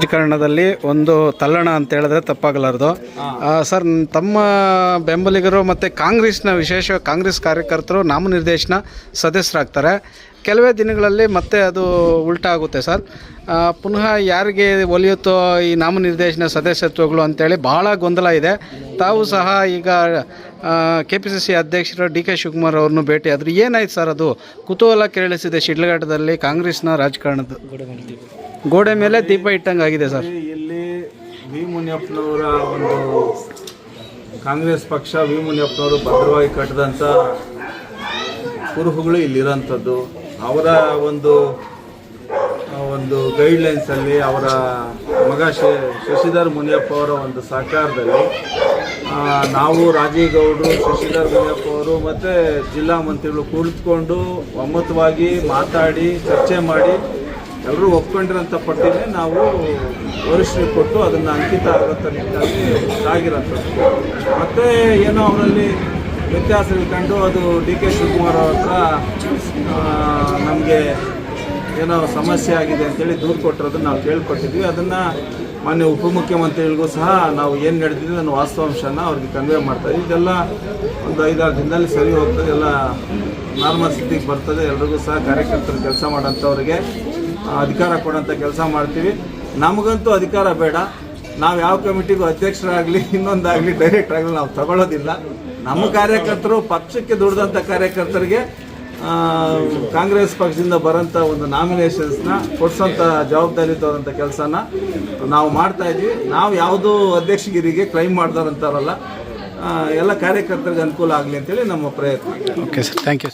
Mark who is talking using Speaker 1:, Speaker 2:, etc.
Speaker 1: ರಾಜಕಾರಣದಲ್ಲಿ ಒಂದು ತಲ್ಲಣ ಅಂತ ಹೇಳಿದ್ರೆ ತಪ್ಪಾಗಲಾರದು. ಸರ್ ತಮ್ಮ ಬೆಂಬಲಿಗರು ಮತ್ತು ಕಾಂಗ್ರೆಸ್ನ ವಿಶೇಷ ಕಾಂಗ್ರೆಸ್ ಕಾರ್ಯಕರ್ತರು ನಾಮನಿರ್ದೇಶನ ಸದಸ್ಯರಾಗ್ತಾರೆ. ಕೆಲವೇ ದಿನಗಳಲ್ಲಿ ಮತ್ತೆ ಅದು ಉಲ್ಟಾ ಆಗುತ್ತೆ ಸರ್. ಪುನಃ ಯಾರಿಗೆ ಒಲಿಯುತ್ತೋ ಈ ನಾಮನಿರ್ದೇಶನ ಸದಸ್ಯತ್ವಗಳು ಅಂತೇಳಿ ಬಹಳ ಗೊಂದಲ ಇದೆ. ತಾವು ಸಹ ಈಗ ಕೆ ಪಿ ಸಿ ಸಿ ಅಧ್ಯಕ್ಷರು ಡಿ ಕೆ ಶಿವಕುಮಾರ್ ಅವ್ರನ್ನು ಭೇಟಿ ಆದರು. ಏನಾಯ್ತು ಸರ್ ಅದು? ಕುತೂಹಲ ಕೇಳಿಸಿದೆ ಶಿಡ್ಲಘಟ್ಟದಲ್ಲಿ ಕಾಂಗ್ರೆಸ್ನ ರಾಜಕಾರಣದ ಗೋಡೆ ಮೇಲೆ ದೀಪ ಇಟ್ಟಂಗೆ ಆಗಿದೆ ಸರ್.
Speaker 2: ಇಲ್ಲಿ ವಿ ಮುನಿಯಪ್ಪನವರ ಒಂದು ಕಾಂಗ್ರೆಸ್ ಪಕ್ಷ, ವಿ ಮುನಿಯಪ್ಪನವರು ಭದ್ರವಾಗಿ ಕಟ್ಟಿದಂಥ ಕುರುಹುಗಳು ಇಲ್ಲಿರೋಂಥದ್ದು. ಅವರ ಒಂದು ಒಂದು ಗೈಡ್ಲೈನ್ಸಲ್ಲಿ ಅವರ ಮಗ ಶಶಿಧರ್ ಮುನಿಯಪ್ಪ ಅವರ ಒಂದು ಸಹಕಾರದಲ್ಲಿ ನಾವು ರಾಜೀಗೌಡರು, ಶಶಿಧರ್ ಮುನಿಯಪ್ಪ ಅವರು ಮತ್ತು ಜಿಲ್ಲಾ ಮಂತ್ರಿಗಳು ಕುಳಿತುಕೊಂಡು ಒಮ್ಮತವಾಗಿ ಮಾತಾಡಿ, ಚರ್ಚೆ ಮಾಡಿ ಎಲ್ಲರೂ ಒಪ್ಕೊಂಡಿರೋಂಥ ಪಟ್ಟಿನೇ ನಾವು ವರಿಷ್ಠರಿಗೆ ಕೊಟ್ಟು ಅದನ್ನು ಅಂಕಿತ ಆಗೋಂಥ ನಿಟ್ಟಿನಲ್ಲಿ ಸಾಗಿರೋಂಥದ್ದು. ಮತ್ತು ಏನೋ ಅವರಲ್ಲಿ ವ್ಯತ್ಯಾಸ ಕಂಡು ಅದು ಡಿ ಕೆ ಶಿವಕುಮಾರ್ ಅವ್ರ ನಮಗೆ ಏನೋ ಸಮಸ್ಯೆ ಆಗಿದೆ ಅಂತೇಳಿ ದೂರು ಕೊಟ್ಟಿರೋದನ್ನು ನಾವು ಕೇಳ್ಕೊಟ್ಟಿದ್ವಿ. ಅದನ್ನು ಮಾನ್ಯ ಉಪಮುಖ್ಯಮಂತ್ರಿಗಳಿಗೂ ಸಹ ನಾವು ಏನು ನಡೆದಿದೆ ನಾನು ವಾಸ್ತವಾಂಶನ ಅವ್ರಿಗೆ ಕನ್ವೆ ಮಾಡ್ತಾ ಇದ್ವಿ. ಇದೆಲ್ಲ ಒಂದು ಐದಾರು ದಿನದಲ್ಲಿ ಸರಿ ಹೋಗ್ತದೆ. ಎಲ್ಲ ನಾರ್ಮಲ್ ಸ್ಥಿತಿಗೆ ಬರ್ತದೆ. ಎಲ್ರಿಗೂ ಸಹ ಕಾರ್ಯಕರ್ತರು ಕೆಲಸ ಮಾಡೋಂಥವ್ರಿಗೆ ಅಧಿಕಾರ ಕೊಡೋಂಥ ಕೆಲಸ ಮಾಡ್ತೀವಿ. ನಮಗಂತೂ ಅಧಿಕಾರ ಬೇಡ. ನಾವು ಯಾವ ಕಮಿಟಿಗೂ ಅಧ್ಯಕ್ಷರಾಗಲಿ, ಇನ್ನೊಂದಾಗಲಿ ಡೈರೆಕ್ಟ್ ಆಗಲಿ ನಾವು ತಗೊಳ್ಳೋದಿಲ್ಲ ನಮ್ಮ ಕಾರ್ಯಕರ್ತರು, ಪಕ್ಷಕ್ಕೆ ದುಡಿದಂಥ ಕಾರ್ಯಕರ್ತರಿಗೆ ಕಾಂಗ್ರೆಸ್ ಪಕ್ಷದಿಂದ ಬರೋಂಥ ಒಂದು ನಾಮಿನೇಷನ್ಸ್ನ ಕೊಡ್ಸೋಂಥ ಜವಾಬ್ದಾರಿಯುತವಾದಂಥ ಕೆಲಸನ ನಾವು ಮಾಡ್ತಾ ಇದ್ವಿ. ನಾವು ಯಾವುದೂ ಅಧ್ಯಕ್ಷಗಿರಿಗೆ ಕ್ಲೈಮ್ ಮಾಡ್ದಾರಂತಾರಲ್ಲ ಎಲ್ಲ ಕಾರ್ಯಕರ್ತರಿಗೆ ಅನುಕೂಲ ಆಗಲಿ ಅಂತೇಳಿ ನಮ್ಮ ಪ್ರಯತ್ನ.
Speaker 1: Okay sir thank you